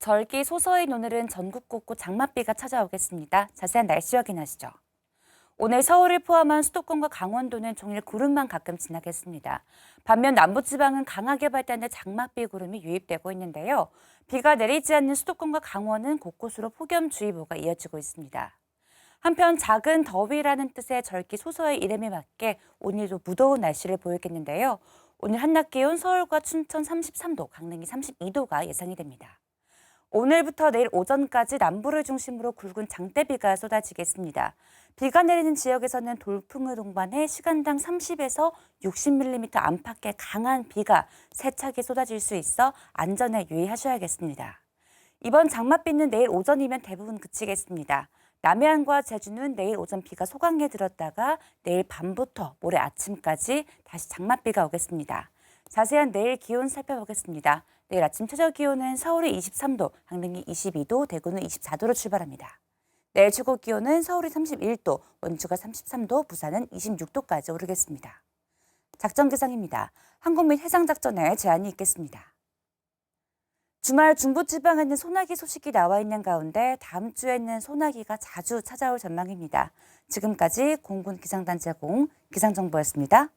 절기 소서인 오늘은 전국 곳곳 장맛비가 찾아오겠습니다. 자세한 날씨 확인하시죠. 오늘 서울을 포함한 수도권과 강원도는 종일 구름만 가끔 지나겠습니다. 반면 남부지방은 강하게 발달된 장맛비 구름이 유입되고 있는데요. 비가 내리지 않는 수도권과 강원은 곳곳으로 폭염주의보가 이어지고 있습니다. 한편 작은 더위라는 뜻의 절기 소서의 이름에 맞게 오늘도 무더운 날씨를 보이겠는데요. 오늘 한낮 기온 서울과 춘천 33도, 강릉이 32도가 예상이 됩니다. 오늘부터 내일 오전까지 남부를 중심으로 굵은 장대비가 쏟아지겠습니다. 비가 내리는 지역에서는 돌풍을 동반해 시간당 30에서 60mm 안팎의 강한 비가 세차게 쏟아질 수 있어 안전에 유의하셔야겠습니다. 이번 장맛비는 내일 오전이면 대부분 그치겠습니다. 남해안과 제주는 내일 오전 비가 소강에 들었다가 내일 밤부터 모레 아침까지 다시 장맛비가 오겠습니다. 자세한 내일 기온 살펴보겠습니다. 내일 아침 최저 기온은 서울이 23도, 강릉이 22도, 대구는 24도로 출발합니다. 내일 최고 기온은 서울이 31도, 원주가 33도, 부산은 26도까지 오르겠습니다. 작전 개상입니다. 항공 및 해상 작전에 제한이 있겠습니다. 주말 중부지방에는 소나기 소식이 나와 있는 가운데 다음 주에는 소나기가 자주 찾아올 전망입니다. 지금까지 공군 기상단 제공 기상정보였습니다.